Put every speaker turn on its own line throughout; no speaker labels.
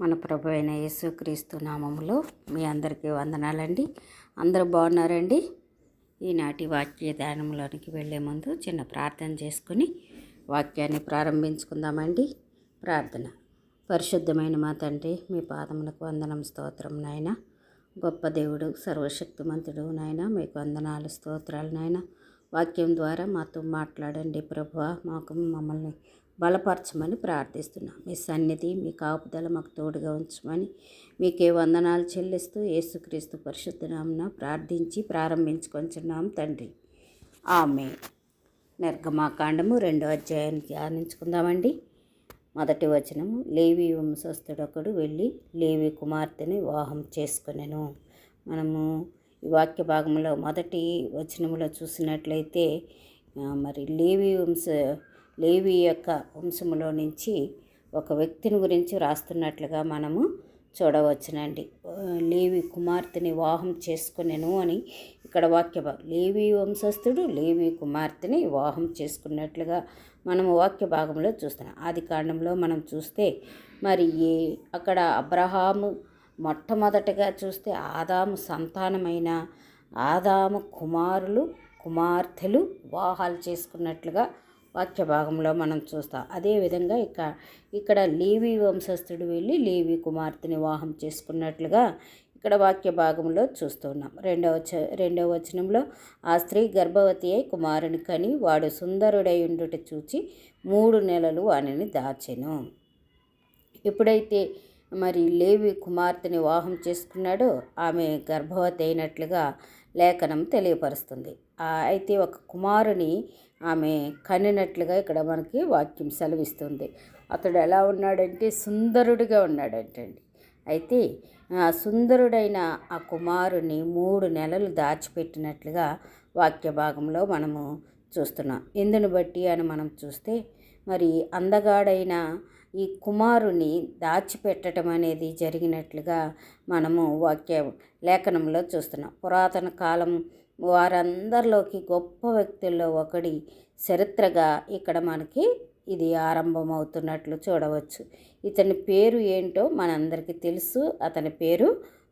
మన ప్రభు అయిన యేసుక్రీస్తు నామములో మీ అందరికీ వందనాలండి. అందరూ బాగున్నారండి? ఈనాటి వాక్య ధ్యానంలోనికి వెళ్ళే ముందు చిన్న ప్రార్థన చేసుకుని వాక్యాన్ని ప్రారంభించుకుందామండి. ప్రార్థన. పరిశుద్ధమైన మా తండ్రి మీ పాదములకు వందనం స్తోత్రం నాయన. గొప్ప దేవుడు సర్వశక్తిమంతుడు నాయన. మీకు వందనాలు స్తోత్రాలు నాయన. వాక్యం ద్వారా మాతో మాట్లాడండి ప్రభువ. మాకు మమ్మల్ని బలపరచమని ప్రార్థిస్తున్నాం. మీ సన్నిధి మీ కాపుదల మాకు తోడుగా ఉంచమని మీకే వందనాలు చెల్లిస్తూ యేసుక్రీస్తు పరిశుద్ధనామన ప్రార్థించి ప్రారంభించుకొంచున్నాం తండ్రి. ఆమె నిర్గమాకాండము రెండో అధ్యాయాన్ని ధ్యానించుకుందామండి మొదటి వచనము లేవి వంశస్థుడొకడు వెళ్ళి లేవి కుమార్తెని వివాహం చేసుకునేను. మనము ఈ వాక్య భాగంలో మొదటి వచనములో చూసినట్లయితే మరి లేవి వంశ లేవి యొక్క వంశములో నుంచి ఒక వ్యక్తిని గురించి రాస్తున్నట్లుగా మనము చూడవచ్చునండి. లేవి కుమార్తెని వివాహం చేసుకునేను అని ఇక్కడ వాక్య లేవి వంశస్థుడు లేవి కుమార్తెని వివాహం చేసుకున్నట్లుగా మనము వాక్య భాగంలో చూస్తున్నాం. ఆది కాండంలో మనం చూస్తే మరి ఏ అక్కడ అబ్రహాము మొట్టమొదటగా చూస్తే ఆదాము సంతానమైన ఆదాము కుమారులు కుమార్తెలు వివాహాలు చేసుకున్నట్లుగా వాక్య భాగంలో మనం చూస్తాం. అదేవిధంగా ఇక ఇక్కడ లేవి వంశస్థుడు వెళ్ళి లేవి కుమార్తెని వివాహం చేసుకున్నట్లుగా ఇక్కడ వాక్య భాగంలో చూస్తున్నాం రెండవ చ రెండవ వచనంలో ఆ స్త్రీ గర్భవతి అయి కుమారుని కని వాడు సుందరుడై ఉండుట చూచి మూడు నెలలు వానిని దాచెను. ఎప్పుడైతే మరి లేవి కుమార్తెని వివాహం చేసుకున్నాడో ఆమె గర్భవతి అయినట్లుగా లేఖనం తెలియపరుస్తుంది. అయితే ఒక కుమారుని ఆమె కనినట్లుగా ఇక్కడ మనకి వాక్యం సెలవిస్తుంది. అతడు ఎలా ఉన్నాడంటే సుందరుడిగా ఉన్నాడంటండి. అయితే సుందరుడైన ఆ కుమారుని మూడు నెలలు దాచిపెట్టినట్లుగా వాక్య భాగంలో మనము చూస్తున్నాం. ఎందుని బట్టి అని మనం చూస్తే మరి అందగాడైన ఈ కుమారుని దాచిపెట్టడం అనేది జరిగినట్లుగా మనము వాక్య లేఖనంలో చూస్తున్నాం. పురాతన కాలం వారందరిలోకి గొప్ప వ్యక్తుల్లో ఒకడి చరిత్రగా ఇక్కడ మనకి ఇది ఆరంభమవుతున్నట్లు చూడవచ్చు. ఇతని పేరు ఏంటో మనందరికీ తెలుసు. అతని పేరు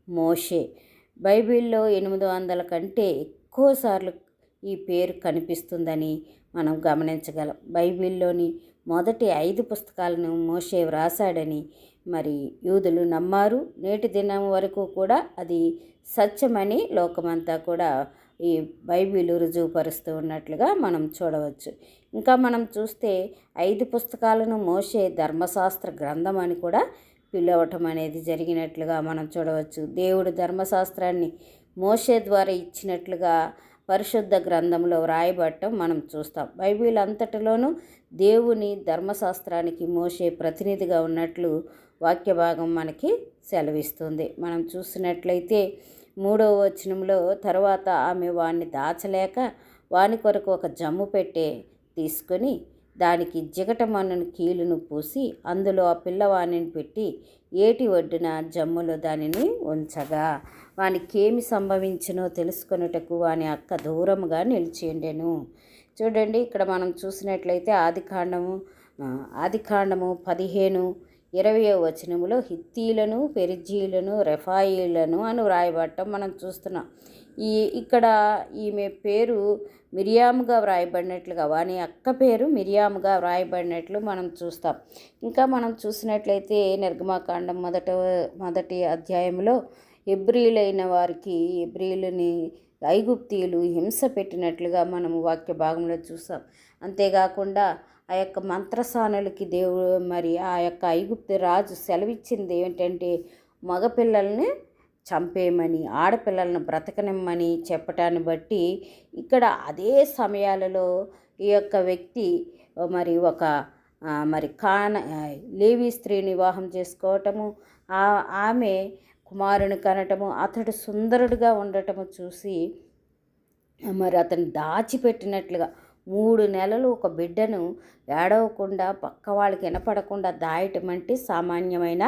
మోషే. బైబిల్లో ఎనిమిది వందల కంటే ఎక్కువసార్లు ఈ పేరు కనిపిస్తుందని మనం గమనించగలం. బైబిల్లోని మొదటి ఐదు పుస్తకాలను మోషే వ్రాసాడని మరి యూదులు నమ్మారు. నేటి దినం వరకు కూడా అది సత్యమని లోకమంతా కూడా ఈ బైబిల్ రుజువుపరుస్తూ ఉన్నట్లుగా మనం చూడవచ్చు. ఇంకా మనం చూస్తే ఐదు పుస్తకాలను మోసే ధర్మశాస్త్ర గ్రంథం అని కూడా పిలవటం అనేది జరిగినట్లుగా మనం చూడవచ్చు. దేవుడు ధర్మశాస్త్రాన్ని మోసే ద్వారా ఇచ్చినట్లుగా పరిశుద్ధ గ్రంథంలో వ్రాయబడటం మనం చూస్తాం. బైబిల్ అంతటిలోనూ దేవుని ధర్మశాస్త్రానికి మోసే ప్రతినిధిగా ఉన్నట్లు వాక్య భాగం మనకి సెలవిస్తుంది. మనం చూసినట్లయితే మూడవ వచనంలో తర్వాత ఆమె వాణ్ణి దాచలేక వాని కొరకు ఒక జమ్ము పెట్టే తీసుకొని దానికి జిగటమన్నుని కీలును పూసి అందులో ఆ పిల్లవాణిని పెట్టి ఏటి ఒడ్డున జమ్ములో దానిని ఉంచగా. వానికి ఏమి సంభవించినో తెలుసుకొనుటకు వాని అక్క దూరముగా నిలిచిండెను చూడండి ఇక్కడ మనం చూసినట్లయితే ఆదికాండము ఆదికాండము పదిహేను ఇరవయో వచనములో హిత్తీలను పెరిజీలను రెఫాయిలను అని వ్రాయబడటం మనం చూస్తున్నాం. ఈ ఇక్కడ ఈమె పేరు మిరియాముగా వ్రాయబడినట్లుగా వాని అక్క పేరు మిరియాముగా వ్రాయబడినట్లు మనం చూస్తాం. ఇంకా మనం చూసినట్లయితే నిర్గమాకాండం మొదట మొదటి అధ్యాయంలో ఎబ్రిలైన వారికి ఎబ్రిలని ఐగుప్తీయులు హింస పెట్టినట్లుగా మనము వాక్య భాగంలో చూసాం. అంతేకాకుండా ఆ యొక్క మంత్రసానులకి దేవుడు మరి ఆ యొక్క ఐగుప్తు రాజు సెలవిచ్చింది ఏంటంటే మగపిల్లల్ని చంపేయమని ఆడపిల్లలను బ్రతకనిమ్మని చెప్పటాన్ని బట్టి ఇక్కడ అదే సమయాలలో ఈ యొక్క వ్యక్తి మరి ఒక మరి కాన లేవి స్త్రీని వివాహం చేసుకోవటము ఆమె కుమారుని కనటము అతడు సుందరుడుగా ఉండటము చూసి మరి అతను దాచిపెట్టినట్లుగా మూడు నెలలు ఒక బిడ్డను ఏడవకుండా పక్క వాళ్ళకి వినపడకుండా దాయటం అంటే సామాన్యమైన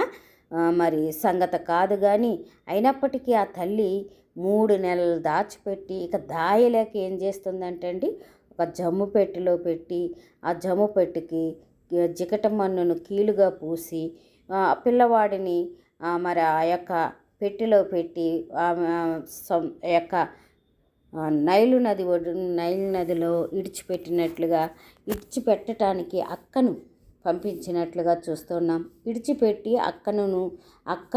మరి సంగత కాదు కానీ అయినప్పటికీ ఆ తల్లి మూడు నెలలు దాచిపెట్టి ఇక దాయలేక ఏం చేస్తుందంటే అండి ఒక జమ్ము పెట్టెలో పెట్టి ఆ జమ్ము పెట్టెకి జికట మన్నును కీలుగా పూసి ఆ పిల్లవాడిని మరి ఆ యొక్క పెట్టెలో పెట్టి ఆమె ఆ యొక్క నైలు నది ఒడ్డు నైలు నదిలో ఇడిచిపెట్టినట్లుగా ఇడిచిపెట్టడానికి అక్కను పంపించినట్లుగా చూస్తున్నాం. ఇడిచిపెట్టి అక్కను అక్క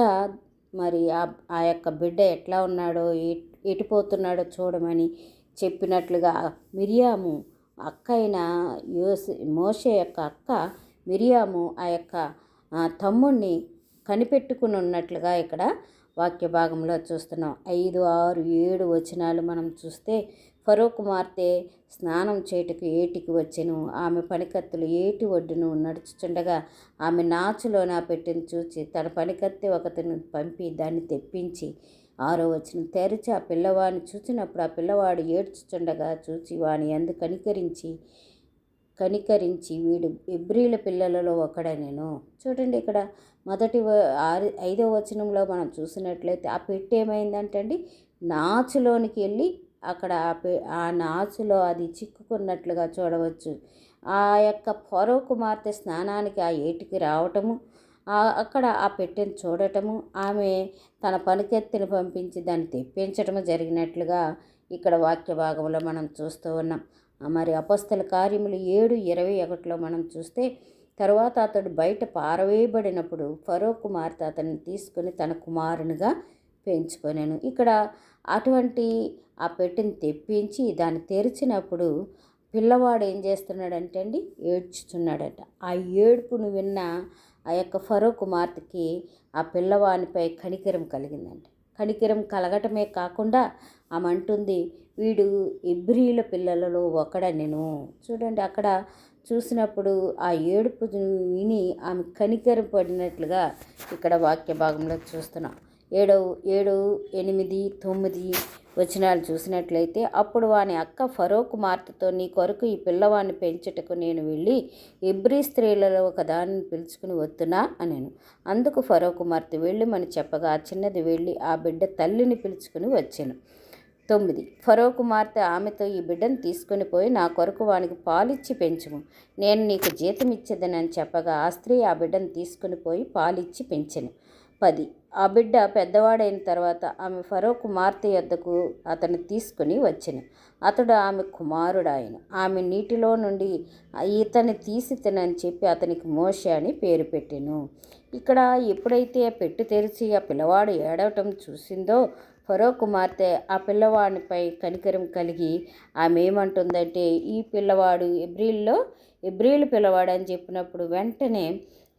మరి ఆ ఆ యొక్క బిడ్డ ఎట్లా ఉన్నాడో ఎటుపోతున్నాడో చూడమని చెప్పినట్లుగా మిరియాము అక్క అయిన యోసి మోషే యొక్క అక్క మిరియాము ఆ యొక్క తమ్ముణ్ణి కనిపెట్టుకుని ఉన్నట్లుగా ఇక్కడ వాక్య భాగంలో చూస్తున్నాం. ఐదు ఆరు ఏడు వచనాలు మనం చూస్తే ఫరో కుమార్తె స్నానం చేటుకు ఏటికి వచ్చెను. ఆమె పనికత్తులు ఏటి ఒడ్డును నడుచుచుండగా ఆమె నాచులోన పెట్టిన చూచి తన పనికత్తె ఒకతను పంపి దాన్ని తెప్పించి ఆరో వచ్చిన తెరిచి ఆ పిల్లవాడిని చూచినప్పుడు ఆ పిల్లవాడు ఏడ్చుచుండగా చూచి వాని అందు కనికరించి కనికరించి వీడు ఎబ్రిల పిల్లలలో ఒకడనేను. చూడండి ఇక్కడ మొదటి ఆరు ఐదో వచనంలో మనం చూసినట్లయితే ఆ పెట్టి ఏమైందంటే అండి నాచులోనికి వెళ్ళి అక్కడ ఆ పె- ఆ నాచులో అది చిక్కుకున్నట్లుగా చూడవచ్చు. ఆ యొక్క ఫరో కుమార్తె స్నానానికి ఆ ఏటికి రావటము అక్కడ ఆ పెట్టెను చూడటము ఆమె తన పనికెత్తిని పంపించి దాన్ని తెప్పించటము జరిగినట్లుగా ఇక్కడ వాక్య భాగంలో మనం చూస్తూ ఉన్నాం. మరి అపస్థల కార్యములు ఏడు ఇరవై ఒకటిలో మనం చూస్తే తర్వాత అతడు బయట పారవేయబడినప్పుడు ఫరో కుమార్తె అతన్ని తీసుకొని తన కుమారునిగా పెంచుకొనేను. ఇక్కడ అటువంటి ఆ పెట్టెని తెప్పించి దాన్ని తెరిచినప్పుడు పిల్లవాడు ఏం చేస్తున్నాడంటే అండి ఏడ్చుచున్నాడట ఆ ఏడుపును విన్న ఆ యొక్క ఫరో కుమార్తెకి ఆ పిల్లవానిపై కనికరం కలిగిందంట. కనికరం కలగటమే కాకుండా ఆమె అంటుంది వీడు ఇబ్రియుల పిల్లలలో ఒకడనెను చూడండి అక్కడ చూసినప్పుడు ఆ ఏడుపు విని ఆమె కనికరం పడినట్లుగా ఇక్కడ వాక్య భాగంలో చూస్తున్నాం. ఏడవ ఏడు ఎనిమిది తొమ్మిది వచనాలు చూసినట్లయితే అప్పుడు వాని అక్క ఫరో కుమార్తెతో నీ కొరకు ఈ పిల్లవాడిని పెంచుటకు నేను వెళ్ళి ఇబ్రీ స్త్రీలలో ఒక దానిని పిలుచుకుని వద్దునా? అనేను. అందుకు ఫరో కుమార్తె వెళ్ళి మని చెప్పగా ఆ చిన్నది వెళ్ళి ఆ బిడ్డ తల్లిని పిలుచుకుని వచ్చాను. తొమ్మిది. ఫరో కుమార్తె ఆమెతో ఈ బిడ్డను తీసుకుని పోయి నా కొరకు వానికి పాలిచ్చి పెంచుము. నేను నీకు జీతం ఇచ్చేదనని చెప్పగా ఆ స్త్రీ ఆ బిడ్డను తీసుకుని పోయి పాలిచ్చి పెంచెను. పది. ఆ బిడ్డ పెద్దవాడైన తర్వాత ఆమె ఫరో కుమార్తె యొద్దకు అతను తీసుకుని వచ్చెను అతడు ఆమె కుమారుడు ఆయన ఆమె నీటిలో నుండి ఈతని తీసి తినని చెప్పి అతనికి మోషే అని పేరు పెట్టెను. ఇక్కడ ఎప్పుడైతే పెట్టు తెరిచి ఆ పిల్లవాడు ఏడవటం చూసిందో ఫరో కుమార్తె ఆ పిల్లవాడిపై కనికరం కలిగి ఆమె ఏమంటుందంటే ఈ పిల్లవాడు ఎబ్రిల్లో ఎబ్రిల్ పిల్లవాడు అని చెప్పినప్పుడు వెంటనే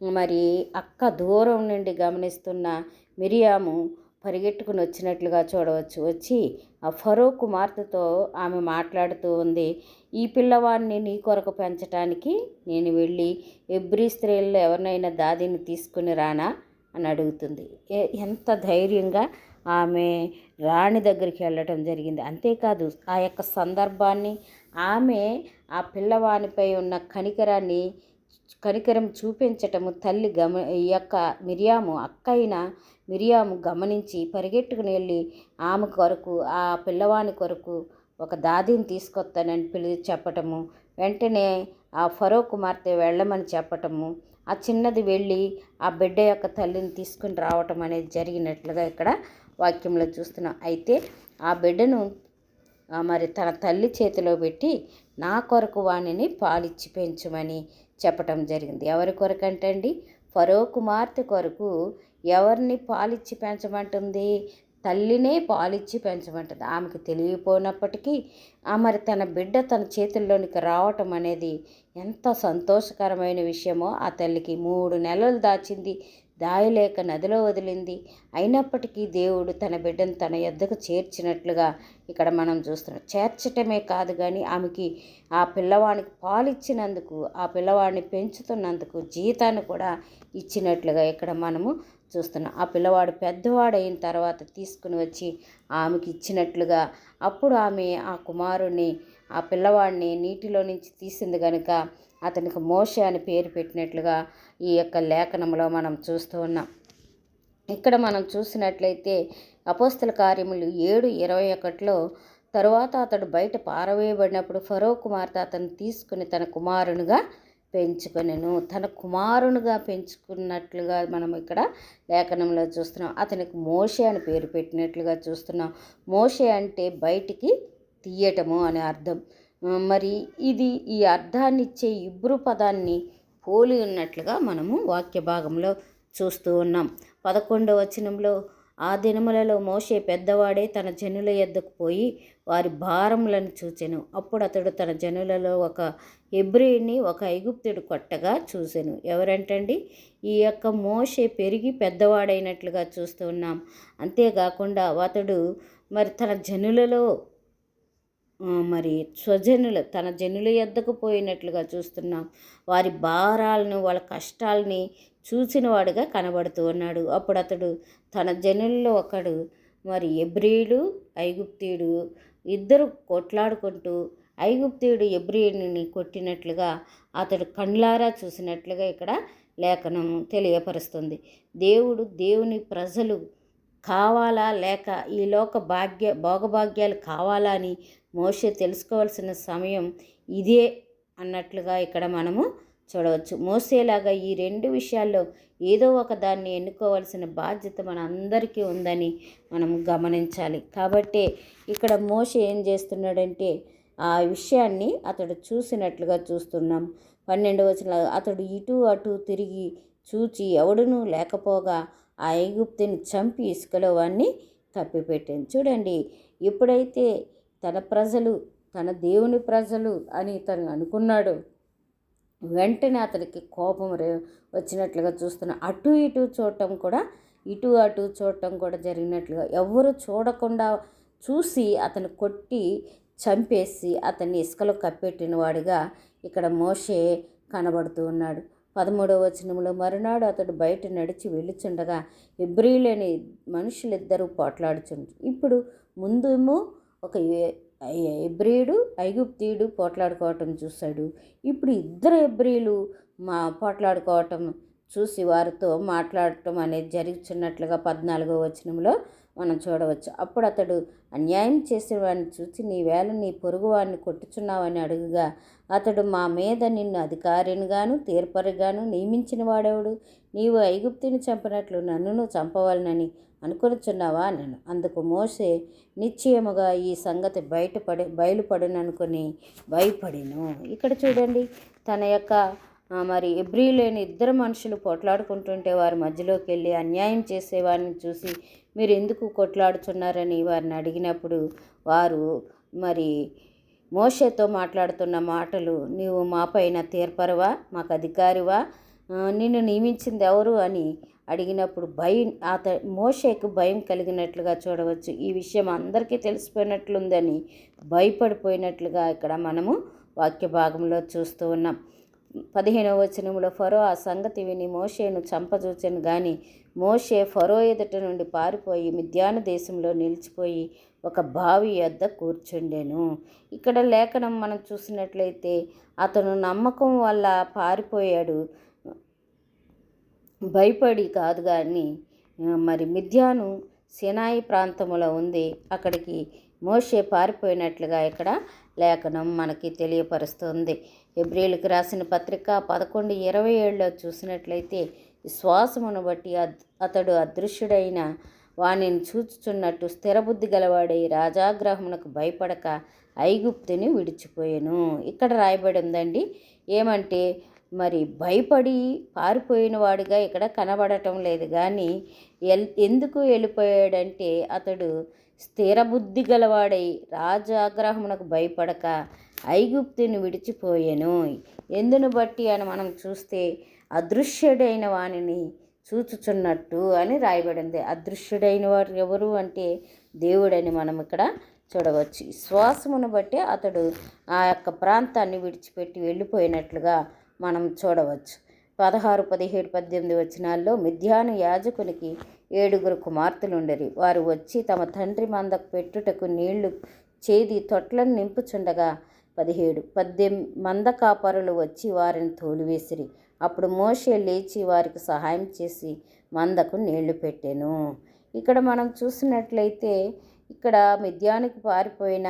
మరి అక్క దూరం నుండి గమనిస్తున్న మిరియాము పరిగెట్టుకుని వచ్చినట్లుగా చూడవచ్చు. వచ్చి ఆ ఫరో కుమార్తెతో ఆమె మాట్లాడుతూ ఉంది ఈ పిల్లవాడిని నీ కొరకు పెంచటానికి నేను వెళ్ళి ఎబ్రి స్త్రీల్లో ఎవరినైనా దాదిని తీసుకుని రానా? అని అడుగుతుంది. ఏ- ఎంత ధైర్యంగా ఆమె రాణి దగ్గరికి వెళ్ళటం జరిగింది. అంతేకాదు ఆ యొక్క సందర్భాన్ని ఆమె ఆ పిల్లవానిపై ఉన్న కనికరాన్ని కనికరం చూపించటము తల్లి గమ ఈ యొక్క మిరియాము అక్క అయిన మిరియాము గమనించి పరిగెట్టుకుని వెళ్ళి ఆమె కొరకు ఆ పిల్లవాని కొరకు ఒక దాదిని తీసుకొస్తానని పిలి చెప్పటము వెంటనే ఆ ఫరో కుమార్తె వెళ్ళమని చెప్పటము ఆ చిన్నది వెళ్ళి ఆ బిడ్డ యొక్క తల్లిని తీసుకుని రావటం అనేది జరిగినట్లుగా ఇక్కడ వాక్యంలో చూస్తున్నాం. అయితే ఆ బిడ్డను మరి తన తల్లి చేతిలో పెట్టి నా కొరకు వాణిని పాలిచ్చి పెంచమని చెప్పటం జరిగింది. ఎవరి కొరకు అండి ఫరో కుమార్తె కొరకు ఎవరిని పాలిచ్చి పెంచమంటుంది? తల్లినే పాలిచ్చి పెంచమంటుంది. ఆమెకు తెలియపోయినప్పటికీ ఆ మరి తన బిడ్డ తన చేతుల్లోనికి రావటం అనేది ఎంత సంతోషకరమైన విషయమో ఆ తల్లికి మూడు నెలలు దాచింది. దాయలేక నదిలో వదిలింది. అయినప్పటికీ దేవుడు తన బిడ్డను తన యొద్దకు చేర్చినట్లుగా ఇక్కడ మనం చూస్తున్నాం. చేర్చటమే కాదు కానీ ఆమెకి ఆ పిల్లవాడికి పాలిచ్చినందుకు ఆ పిల్లవాడిని పెంచుతున్నందుకు జీతాన్ని కూడా ఇచ్చినట్లుగా ఇక్కడ మనము చూస్తున్నాం. ఆ పిల్లవాడు పెద్దవాడైన తర్వాత తీసుకుని వచ్చి ఆమెకి ఇచ్చినట్లుగా అప్పుడు ఆమె ఆ కుమారుణ్ణి ఆ పిల్లవాడిని నీటిలో నుంచి తీసింది కనుక అతనికి మోషే అని పేరు పెట్టినట్లుగా ఈ యొక్క లేఖనంలో మనం చూస్తూ ఉన్నాం. ఇక్కడ మనం చూసినట్లయితే అపోస్తల కార్యములు ఏడు ఇరవై ఒకటిలో తరువాత అతడు బయట పారవేయబడినప్పుడు ఫరో కుమార్తె అతను తీసుకుని తన కుమారునిగా పెంచుకొనెను. తన కుమారునిగా పెంచుకున్నట్లుగా మనం ఇక్కడ లేఖనంలో చూస్తున్నాం. అతనికి మోషే అని పేరు పెట్టినట్లుగా చూస్తున్నాం. మోషే అంటే బయటికి తీయటము అనే అర్థం. మరి ఇది ఈ అర్థాన్నిచ్చే ఇబ్రు పదాన్ని పోలి ఉన్నట్లుగా మనము వాక్య భాగంలో చూస్తూ ఉన్నాం. పదకొండవ వచనంలో ఆ దినములలో మోషే పెద్దవాడే తన జనుల ఎద్దకు పోయి వారి భారములను చూచెను. అప్పుడు అతడు తన జనులలో ఒక ఎబ్రిని ఒక ఐగుప్తుడు కొట్టగా చూసెను. ఎవరంటండి? ఈ యొక్క మోషే పెరిగి పెద్దవాడైనట్లుగా చూస్తూ ఉన్నాం. అంతేకాకుండా అతడు మరి తన జనులలో మరి స్వజనుల తన జనుల ఎద్దకు పోయినట్లుగా చూస్తున్నాం వారి భారాలను వాళ్ళ కష్టాలని చూసినవాడుగా కనబడుతూ ఉన్నాడు. అప్పుడు అతడు తన జనుల్లో ఒకడు మరి ఎబ్రియుడు ఐగుప్తీయుడు ఇద్దరు కొట్లాడుకుంటూ ఐగుప్తీయుడు ఎబ్రియుడిని కొట్టినట్లుగా అతడు కండ్లారా చూసినట్లుగా ఇక్కడ లేఖనం తెలియపరుస్తుంది. దేవుడు దేవుని ప్రజలు కావాలా లేక ఈ లోక భాగ్య భోగభాగ్యాలు కావాలా అని మోషే తెలుసుకోవాల్సిన సమయం ఇదే అన్నట్లుగా ఇక్కడ మనము చూడవచ్చు. మోసేలాగా ఈ రెండు విషయాల్లో ఏదో ఒక దాన్ని ఎన్నుకోవాల్సిన బాధ్యత మన అందరికీ ఉందని మనం గమనించాలి. కాబట్టి ఇక్కడ మోషే ఏం చేస్తున్నాడంటే ఆ విషయాన్ని అతడు చూసినట్లుగా చూస్తున్నాం. పన్నెండు వచ్చిన అతడు ఇటు అటు తిరిగి చూచి ఎవడునూ లేకపోగా ఆ ఐగుప్తిని చంపి ఇసుకలో వాడిని తప్పిపెట్టాను. చూడండి ఎప్పుడైతే తన ప్రజలు తన దేవుని ప్రజలు అని తను అనుకున్నాడు. వెంటనే అతనికి కోపం రే వచ్చినట్లుగా చూస్తున్నా అటు ఇటు చూడటం కూడా ఇటు అటు చూడటం కూడా జరిగినట్లుగా ఎవరు చూడకుండా చూసి అతను కొట్టి చంపేసి అతన్ని ఇసుకలో కప్పెట్టిన వాడిగా ఇక్కడ మోషే కనబడుతూ ఉన్నాడు. పదమూడవ వచనంలో మరునాడు అతడు బయట నడిచి వెళ్ళుచుండగా ఎబ్రిలేని మనుషులిద్దరూ పోట్లాడుచుండ్రు. ఇప్పుడు ముందేమో ఒక ఏ- ఎబ్రియుడు ఐగుప్తీయుడు పోట్లాడుకోవటం చూశాడు. ఇప్పుడు ఇద్దరు ఎబ్రియులు మా పోట్లాడుకోవటం చూసి వారితో మాట్లాడటం అనేది జరుగుతున్నట్లుగా పద్నాలుగో వచనంలో మనం చూడవచ్చు. అప్పుడు అతడు అన్యాయం చేసేవాడిని చూసి నీ వేళ నీ పొరుగువాడిని కొట్టుచున్నావని అడుగుగా అతడు మా మీద నిన్ను అధికారినిగాను తీర్పరిగాను నియమించిన వాడెవడు? నీవు ఐగుప్తిని చంపినట్లు నన్నును చంపవాలనని అనుకొనుచున్నావా నేను అందుకు మోసే నిశ్చయముగా ఈ సంగతి బయటపడి బయలుపడుననుకొని భయపడిను. ఇక్కడ చూడండి తన యొక్క మరి ఎబ్రిలేని ఇద్దరు మనుషులు పోట్లాడుకుంటుంటే వారి మధ్యలోకి వెళ్ళి అన్యాయం చేసేవారిని చూసి మీరు ఎందుకు కొట్లాడుతున్నారని వారిని అడిగినప్పుడు వారు మరి మోషేతో మాట్లాడుతున్న మాటలు నీవు మాపైన తీర్పరవా? మాకు అధికారివా? నిన్ను నియమించింది ఎవరు అని అడిగినప్పుడు భయం అత మోషేకు భయం కలిగినట్లుగా చూడవచ్చు. ఈ విషయం అందరికీ తెలిసిపోయినట్లుందని భయపడిపోయినట్లుగా ఇక్కడ మనము వాక్య భాగంలో చూస్తూ ఉన్నాం. పదిహేనవ వచనంలో ఫరో ఆ సంగతి విని మోషేను చంపజూచను గాని మోషే ఫరో ఎదుట నుండి పారిపోయి మిద్యాన దేశంలో నిలిచిపోయి ఒక బావి వద్ద కూర్చుండెను. ఇక్కడ లేఖనం మనం చూసినట్లయితే అతను నమ్మకం వల్ల పారిపోయాడు. భయపడి కాదు కానీ మరి మిథ్యాను సినాయి ప్రాంతంలో ఉంది. అక్కడికి మోషే పారిపోయినట్లుగా ఇక్కడ లేఖనం మనకి తెలియపరుస్తుంది. ఎబ్రిల్కి రాసిన పత్రిక పదకొండు ఇరవై ఏడులో చూసినట్లయితే విశ్వాసమును బట్టి అతడు అదృశ్యుడైన వానిని చూచుచున్నట్టు స్థిరబుద్ధి గలవాడై రాజాగ్రహమునకు భయపడక ఐగుప్తుని విడిచిపోయాను. ఇక్కడ రాయబడి ఉందండి ఏమంటే మరి భయపడి పారిపోయిన వాడిగా ఇక్కడ కనబడటం లేదు. కానీ ఎల్ ఎందుకు వెళ్ళిపోయాడంటే అతడు స్థిరబుద్ధి గలవాడై రాజాగ్రహమునకు భయపడక ఐగుప్తుని విడిచిపోయాను. ఎందును బట్టి అని మనం చూస్తే అదృశ్యుడైన వానిని చూచుచున్నట్టు అని రాయబడింది. అదృశ్యుడైన వారు ఎవరు అంటే దేవుడని మనం ఇక్కడ చూడవచ్చు. శ్వాసమును బట్టి అతడు ఆ యొక్క ప్రాంతాన్ని విడిచిపెట్టి వెళ్ళిపోయినట్లుగా మనం చూడవచ్చు. పదహారు పదిహేడు పద్దెనిమిది వచనాల్లో మిథ్యాను యాజకునికి ఏడుగురు కుమార్తెలుండరి. వారు వచ్చి తమ తండ్రి మందకు పెట్టుటకు నీళ్ళు చేది తొట్లను నింపుచుండగా పదిహేడు పద్దెనిమిది మంద కాపరులు వచ్చి వారిని తోలివేసిరి. అప్పుడు మోషే లేచి వారికి సహాయం చేసి మందకు నీళ్ళు పెట్టాను. ఇక్కడ మనం చూసినట్లయితే ఇక్కడ మిద్యానికి పారిపోయిన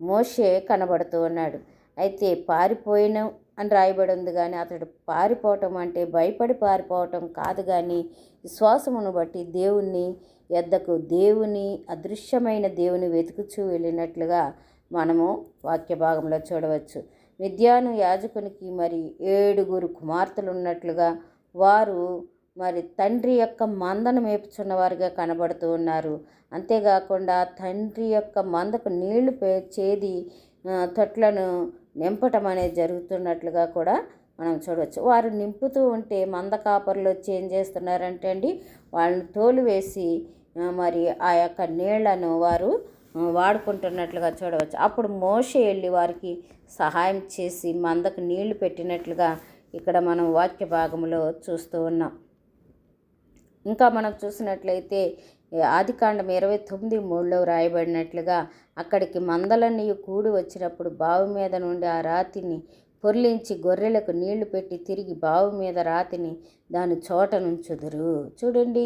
మోషే కనబడుతూ ఉన్నాడు. అయితే పారిపోయిన అని రాయబడి ఉంది కానీ అతడు పారిపోవటం అంటే భయపడి పారిపోవటం కాదు కానీ విశ్వాసమును బట్టి దేవుణ్ణి ఎద్దకు దేవుని అదృశ్యమైన దేవుని వెతుకుచూ వెళ్ళినట్లుగా మనము వాక్య భాగంలో చూడవచ్చు. విద్యాను యాజకునికి మరి ఏడుగురు కుమార్తెలు ఉన్నట్లుగా వారు మరి తండ్రి యొక్క మందను మేపుచున్నవారుగా కనబడుతూ ఉన్నారు. అంతేకాకుండా తండ్రి యొక్క మందకు నీళ్ళు పే చేది తొట్లను నింపటం అనేది జరుగుతున్నట్లుగా కూడా మనం చూడవచ్చు. వారు నింపుతూ ఉంటే మంద కాపర్లు వచ్చి ఏం చేస్తున్నారంటే అండి వాళ్ళని తోలు వేసి మరి ఆ యొక్క నీళ్ళను వారు వాడుకుంటున్నట్లుగా చూడవచ్చు. అప్పుడు మోషే వెళ్ళి వారికి సహాయం చేసి మందకు నీళ్ళు పెట్టినట్లుగా ఇక్కడ మనం వాక్య భాగంలో చూస్తూ ఉన్నాం. ఇంకా మనం చూసినట్లయితే ఆదికాండం ఇరవై తొమ్మిది మూడులో వ్రాయబడినట్లుగా అక్కడికి మందలన్నీ కూడి వచ్చినప్పుడు బావి మీద నుండి ఆ రాతిని పొర్లించి గొర్రెలకు నీళ్ళు పెట్టి తిరిగి బావి మీద రాతిని దాని చోట నుంచుదురు. చూడండి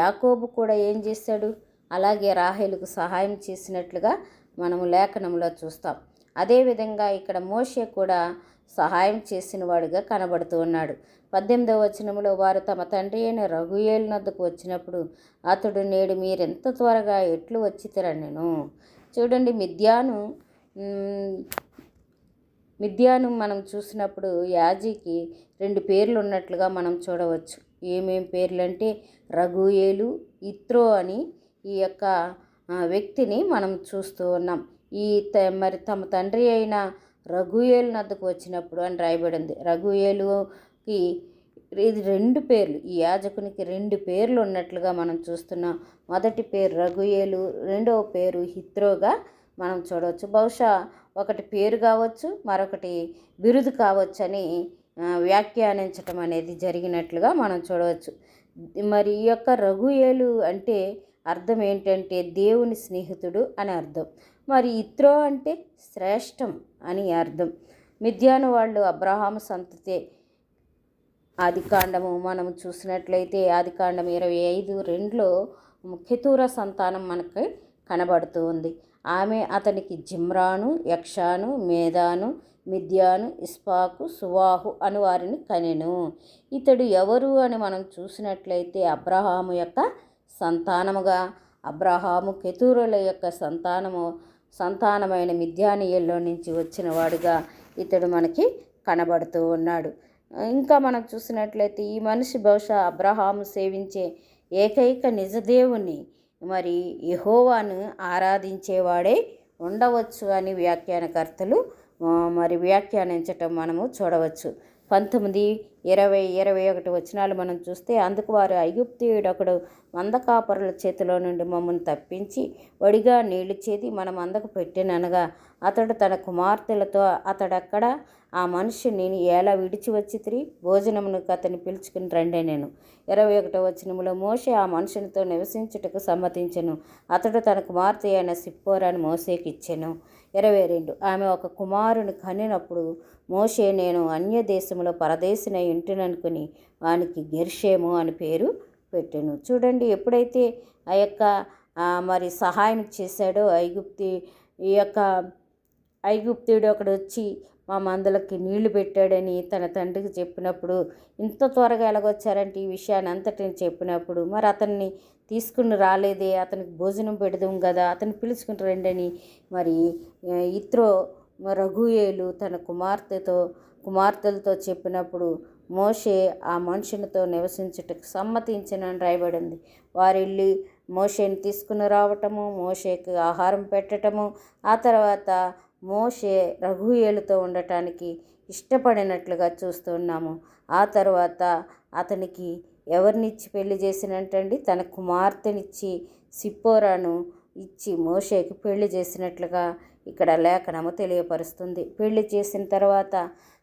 యాకోబు కూడా ఏం చేశాడు అలాగే రాహేలుకు సహాయం చేసినట్లుగా మనము లేఖనంలో చూస్తాం. అదేవిధంగా ఇక్కడ మోషే కూడా సహాయం చేసినవాడుగా కనబడుతూ ఉన్నాడు. పద్దెనిమిదవ వచనంలో వారు తమ తండ్రి అయిన రఘుయేలు నద్దకు వచ్చినప్పుడు అతడు నేడు మీరెంత త్వరగా ఎట్లు వచ్చి నేను? చూడండి మిథ్యాను మిథ్యాను మనం చూసినప్పుడు యాజీకి రెండు పేర్లు ఉన్నట్లుగా మనం చూడవచ్చు. ఏమేం పేర్లు అంటే రఘుయేలు ఇత్రో అని ఈ యొక్క వ్యక్తిని మనం చూస్తూ ఉన్నాం. ఈ త- మరి తమ తండ్రి అయిన రఘుయేలు నద్దకు వచ్చినప్పుడు అని రాయబడింది. రఘుయేలుకి ఇది రెండు పేర్లు. ఈ యాజకునికి రెండు పేర్లు ఉన్నట్లుగా మనం చూస్తున్నాం. మొదటి పేరు రఘుయేలు రెండవ పేరు హిత్రోగా మనం చూడవచ్చు. బహుశా ఒకటి పేరు కావచ్చు మరొకటి బిరుదు కావచ్చు అని వ్యాఖ్యానించటం అనేది జరిగినట్లుగా మనం చూడవచ్చు. మరి ఈ యొక్క రఘుయేలు అంటే అర్థం ఏంటంటే దేవుని స్నేహితుడు అని అర్థం. మరి ఇత్రో అంటే శ్రేష్టం అని అర్థం. మిథ్యాను వాళ్ళు అబ్రహాము సంతతే ఆదికాండము. మనం చూసినట్లయితే ఆదికాండం ఇరవై ఐదు రెండులో ముఖ్యతూర సంతానం మనకి కనబడుతూ ఉంది. ఆమె అతనికి జిమ్రాను యక్షాను మేధాను మిథ్యాను ఇస్పాకు సువాహు అని వారిని కనెను. ఇతడు ఎవరు అని మనం చూసినట్లయితే అబ్రహాము యొక్క సంతానముగా అబ్రహాము కెతూరుల యొక్క సంతానము సంతానమైన మిథ్యానీయుల్లో నుంచి వచ్చిన వాడుగా ఇతడు మనకి కనబడుతూ ఉన్నాడు. ఇంకా మనం చూసినట్లయితే ఈ మనిషి బహుశా అబ్రహాము సేవించే ఏకైక నిజదేవుని మరి యహోవాను ఆరాధించేవాడే ఉండవచ్చు అని వ్యాఖ్యానకర్తలు మరి వ్యాఖ్యానించటం మనము చూడవచ్చు. పంతొమ్మిది ఇరవై ఇరవై ఒకటి వచనాలు మనం చూస్తే అందుకు వారు అయుప్తియుడొకడు మంద కాపరుల చేతిలో నుండి మమ్మల్ని తప్పించి వడిగా నీళ్ళు చేతి మన మందకు పెట్టిననగా అతడు తన కుమార్తెలతో అతడక్కడ ఆ మనిషిని ఎలా విడిచి వచ్చి తిరిగి భోజనమునకు అతన్ని పిలుచుకుని రండే నేను. ఇరవై ఒకటో వచనములో మోషే ఆ మనుషునితో నివసించుటకు సమ్మతించెను. అతడు తన కుమార్తె అయిన సిప్పోరాను మోసేకి ఇచ్చాను ఇరవై రెండు ఆమె ఒక కుమారుని కనినప్పుడు మోషే నేను అన్య దేశంలో ఇంటిననుకుని వానికి గెర్షేము అని పేరు పెట్టాను. చూడండి ఎప్పుడైతే ఆ యొక్క మరి సహాయం చేశాడో ఐగుప్తి ఈ యొక్క ఐగుప్తుడు ఒకడు వచ్చి మా మందలకి నీళ్ళు పెట్టాడని తన తండ్రికి చెప్పినప్పుడు ఇంత త్వరగా ఎలాగొచ్చారంటే ఈ విషయాన్ని అంతటిని చెప్పినప్పుడు మరి అతన్ని తీసుకుని రాలేదే అతనికి భోజనం పెడదాం కదా అతను పిలుచుకుని అని మరి ఇత్రో రఘుయేలు తన కుమార్తెతో కుమార్తెలతో చెప్పినప్పుడు మోషే ఆ మనుషునితో నివసించుటకు సమ్మతించినని రాయబడింది. వారిల్లి మోషేని తీసుకుని రావటము మోషేకి ఆహారం పెట్టటము ఆ తర్వాత మోషే రఘుయేలుతో ఉండటానికి ఇష్టపడినట్లుగా చూస్తున్నాము ఆ తర్వాత అతనికి ఎవరినిచ్చి పెళ్ళి చేసినట్టండి తన కుమార్తెనిచ్చి సిప్పోరాను ఇచ్చి మోషేకి పెళ్ళి చేసినట్లుగా ఇక్కడ లేఖనము తెలియపరుస్తుంది. పెళ్ళి చేసిన తర్వాత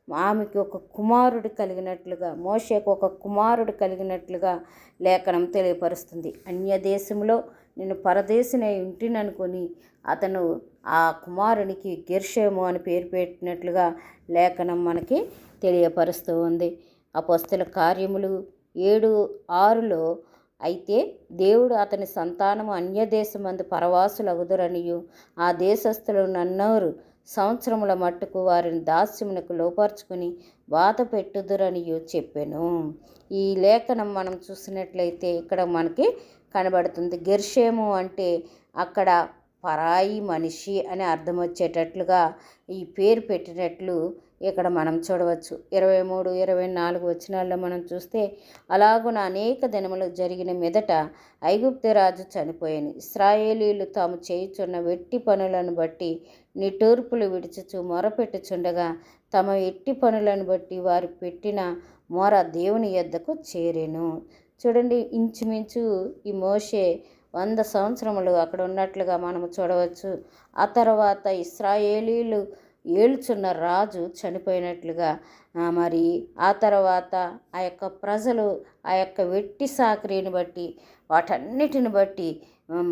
ఆమెకి ఒక కుమారుడు కలిగినట్లుగా మోషేకు ఒక కుమారుడు కలిగినట్లుగా లేఖనం తెలియపరుస్తుంది. అన్య దేశంలో నేను పరదేశినై ఉంటిననుకొని అతను ఆ కుమారునికి గెర్షేము అని పేరు పెట్టినట్లుగా లేఖనం మనకి తెలియపరుస్తూ ఉంది. అపస్తుల కార్యములు ఏడు ఆరులో అయితే దేవుడు అతని సంతానము అన్యదేశమందు పరవాసులగుదురనియు. ఆ దేశస్థులు నన్నోరు సంవత్సరముల మట్టుకు వారిని దాస్యమునకు లోపరుచుకుని బాధ పెట్టుదురనియు చెప్పాను. ఈ లేఖనం మనం చూసినట్లయితే ఇక్కడ మనకి కనబడుతుంది. గెర్షేము అంటే అక్కడ పరాయి మనిషి అని అర్థం వచ్చేటట్లుగా ఈ పేరు పెట్టినట్లు ఇక్కడ మనం చూడవచ్చు. ఇరవై మూడు ఇరవై నాలుగు వచనాల్లో మనం చూస్తే అలాగున అనేక దినములు జరిగిన మీదట ఐగుప్తు రాజు చనిపోయాను. ఇస్రాయేలీలు తాము చేయుచున్న వెట్టి పనులను బట్టి నిటూర్పులు విడిచుచు మొరపెట్టుచుండగా తమ ఎట్టి పనులను బట్టి వారు పెట్టిన మొర దేవుని యొద్దకు చేరెను. చూడండి ఇంచుమించు ఈ మోషే వంద సంవత్సరములు అక్కడ ఉన్నట్లుగా మనము చూడవచ్చు. ఆ తర్వాత ఇస్రాయేలీలు ఏలుచున్న రాజు చనిపోయినట్లుగా మరి ఆ తర్వాత ఆ యొక్క ప్రజలు ఆ యొక్క వెట్టి సాకరీని బట్టి వాటన్నిటిని బట్టి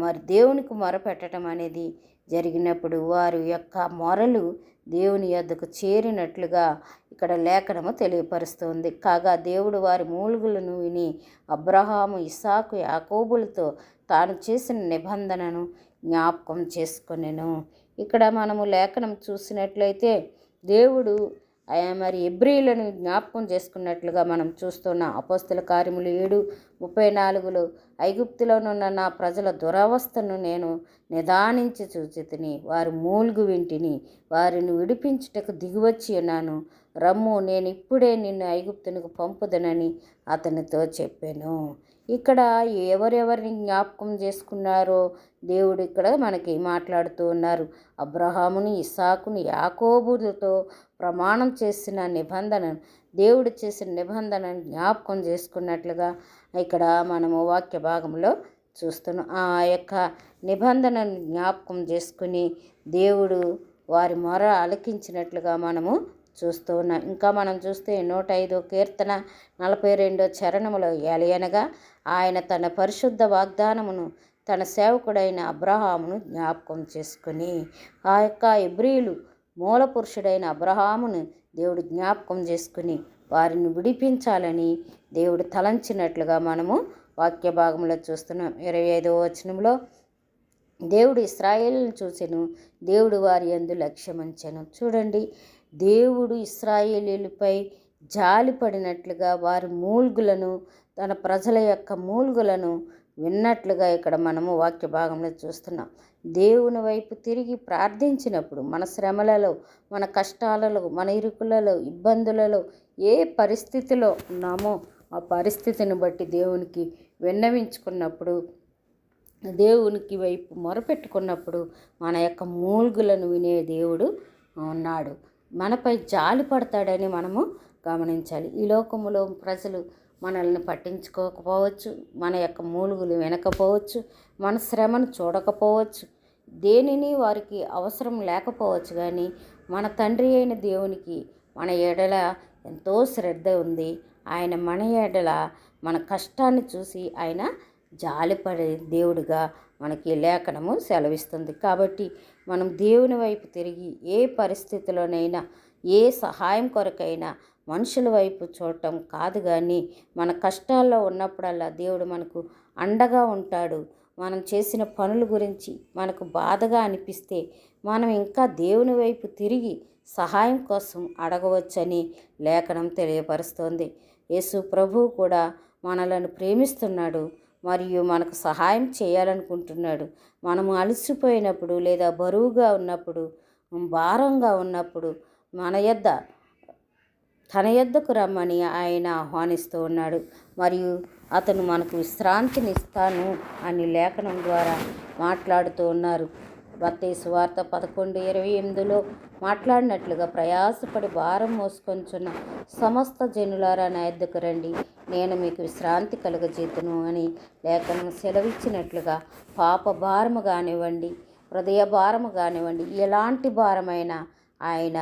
మరి దేవునికి మొరపెట్టడం అనేది జరిగినప్పుడు వారి యొక్క మొరలు దేవుని యొద్దకు చేరినట్లుగా ఇక్కడ లేఖనము తెలియపరుస్తోంది. కాగా దేవుడు వారి మూలుగులను విని అబ్రహాము ఇసాకు యాకోబులతో తాను చేసిన నిబంధనను జ్ఞాపకం చేసుకొనెను. ఇక్కడ మనము లేఖనం చూసినట్లయితే దేవుడు మరి ఎబ్రిలను జ్ఞాపకం చేసుకున్నట్లుగా మనం చూస్తున్న అపోస్తుల కార్యములు ఏడు ముప్పై నాలుగులో ఐగుప్తులోనున్న నా ప్రజల దురవస్థను నేను నిదానించి చూచి తిని వారు మూలుగు వింటిని వారిని విడిపించుటకు దిగివచ్చి ఉన్నాను. రమ్ము నేను ఇప్పుడే నిన్ను ఐగుప్తునికి పంపుదనని అతనితో చెప్పాను. ఇక్కడ ఎవరెవరిని జ్ఞాపకం చేసుకున్నారో దేవుడు ఇక్కడ మనకి మాట్లాడుతూ ఉన్నారు. అబ్రహాముని ఇసాకుని యాకోబులతో ప్రమాణం చేసిన నిబంధనను దేవుడు చేసిన నిబంధనను జ్ఞాపకం చేసుకున్నట్లుగా ఇక్కడ మనము వాక్య భాగంలో చూస్తున్నాం. ఆ యొక్క నిబంధనను జ్ఞాపకం చేసుకుని దేవుడు వారి మొర అలకించినట్లుగా మనము చూస్తూ ఉన్నాం. ఇంకా మనం చూస్తే నూట ఐదో కీర్తన నలభై రెండో చరణములో ఎలయనగా ఆయన తన పరిశుద్ధ వాగ్దానమును తన సేవకుడైన అబ్రహామును జ్ఞాపకం చేసుకుని ఆ యొక్క ఎబ్రియులు మూల పురుషుడైన అబ్రహామును దేవుడు జ్ఞాపకం చేసుకుని వారిని విడిపించాలని దేవుడు తలంచినట్లుగా మనము వాక్య భాగంలో చూస్తున్నాం. ఇరవై ఐదవ వచనంలో దేవుడు ఇస్రాయేల్ను చూసెను దేవుడు వారి ఎందు లక్ష్యమంచెను. చూడండి దేవుడు ఇస్రాయేలీలపై జాలి పడినట్లుగా వారి మూల్గులను తన ప్రజల యొక్క మూల్గులను విన్నట్లుగా ఇక్కడ మనము వాక్య భాగంలో చూస్తున్నాం. దేవుని వైపు తిరిగి ప్రార్థించినప్పుడు మన శ్రమలలో మన కష్టాలలో మన ఇరుకులలో ఇబ్బందులలో ఏ పరిస్థితిలో ఉన్నామో ఆ పరిస్థితిని బట్టి దేవునికి విన్నవించుకున్నప్పుడు దేవునికి వైపు మొరపెట్టుకున్నప్పుడు మన యొక్క మూల్గులను వినే దేవుడు ఉన్నాడు. మనపై జాలి పడతాడని మనము గమనించాలి. ఈ లోకములో ప్రజలు మనల్ని పట్టించుకోకపోవచ్చు మన యొక్క మూలుగులు వినకపోవచ్చు మన శ్రమను చూడకపోవచ్చు దేనిని వారికి అవసరం లేకపోవచ్చు కానీ మన తండ్రి అయిన దేవునికి మన ఎడల ఎంతో శ్రద్ధ ఉంది. ఆయన మన ఎడల మన కష్టాన్ని చూసి ఆయన జాలిపడే దేవుడిగా మనకి లేఖనము సెలవిస్తుంది. కాబట్టి మనం దేవుని వైపు తిరిగి ఏ పరిస్థితిలోనైనా ఏ సహాయం కొరకైనా మనుషుల వైపు చూడటం కాదు కానీ మన కష్టాల్లో ఉన్నప్పుడల్లా దేవుడు మనకు అండగా ఉంటాడు. మనం చేసిన పనుల గురించి మనకు బాధగా అనిపిస్తే మనం ఇంకా దేవుని వైపు తిరిగి సహాయం కోసం అడగవచ్చని లేఖనం తెలియపరుస్తోంది. యేసు ప్రభువు కూడా మనలను ప్రేమిస్తున్నాడు. మరియు మనకు సహాయం చేయాలనుకుంటున్నాడు. మనము అలసిపోయినప్పుడు లేదా బరువుగా ఉన్నప్పుడు భారంగా ఉన్నప్పుడు మన యొద్ద తన యొద్దకు రమ్మని ఆయన ఆహ్వానిస్తూ ఉన్నాడు. మరియు అతను మనకు విశ్రాంతిని ఇస్తాను అని లేఖనం ద్వారా మాట్లాడుతూ ఉన్నారు. మత్తయి వార్త పదకొండు ఇరవై ఎనిమిదిలో మాట్లాడినట్లుగా ప్రయాసపడి భారం మోసుకొంచున్న సమస్త జనులారా నా ఎద్దుకు రండి. నేను మీకు విశ్రాంతి కలుగజేతును అని లేఖనం సెలవిచ్చినట్లుగా పాప భారము కానివ్వండి హృదయ భారము కానివ్వండి ఎలాంటి భారమైనా ఆయన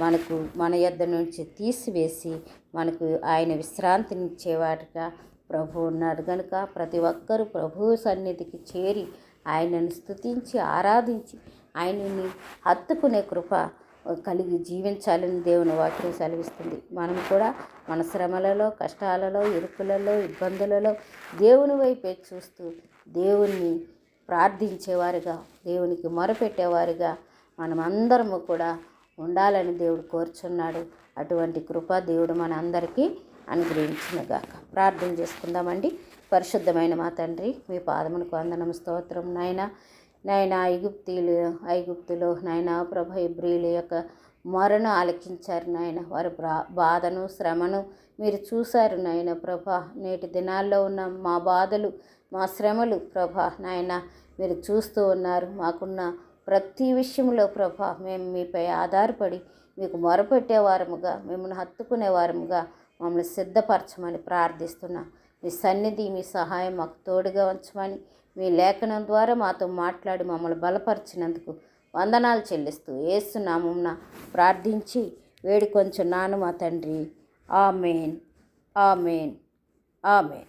మనకు మన యొద్ద నుంచి తీసివేసి మనకు ఆయన విశ్రాంతినిచ్చేవాటిగా ప్రభు ఉన్నాడు. కనుక ప్రతి ఒక్కరూ ప్రభు సన్నిధికి చేరి ఆయనను స్తుతించి ఆరాధించి ఆయనని హత్తుకునే కృప కలిగి జీవించాలని దేవుని వాక్యం సెలవిస్తుంది. మనం కూడా మన శ్రమలలో కష్టాలలో ఇరుకులలో ఇబ్బందులలో దేవుని వైపే చూస్తూ దేవుణ్ణి ప్రార్థించేవారుగా దేవునికి మొరపెట్టేవారుగా మనమందరము కూడా ఉండాలని దేవుడు కోరుచున్నాడు. అటువంటి కృప దేవుడు మన అందరికీ అనుగ్రహించినగాక. ప్రార్థన చేసుకుందామండి. పరిశుద్ధమైన మా తండ్రి మీ పాదమునకు అందనం స్తోత్రం నాయన. నాయన ఐగుప్తీలు ఐగుప్తులో నాయన ప్రభ ఇబ్రియుల యొక్క మొరను ఆలకించారు నాయన వారి బాధను శ్రమను మీరు చూశారు నాయన ప్రభ. నేటి దినాల్లో ఉన్న మా బాధలు మా శ్రమలు ప్రభ నాయన మీరు చూస్తూ ఉన్నారు. మాకున్న ప్రతి విషయంలో ప్రభ మేము మీపై ఆధారపడి మీకు మొరపెట్టే వారముగా మిమ్మల్ని హత్తుకునే వారముగా మమ్మల్ని సిద్ధపరచమని ప్రార్థిస్తున్నా. మీ సన్నిధి మీ సహాయం మాకు తోడుగా ఉంచమని మీ లేఖనం ద్వారా మాతో మాట్లాడి మమ్మల్ని బలపరిచినందుకు వందనాలు చెల్లిస్తూ ఏసునామంన ప్రార్థించి వేడి కొంచెం నాను మా తండ్రి. ఆమెన్. ఆమెన్. ఆమెన్.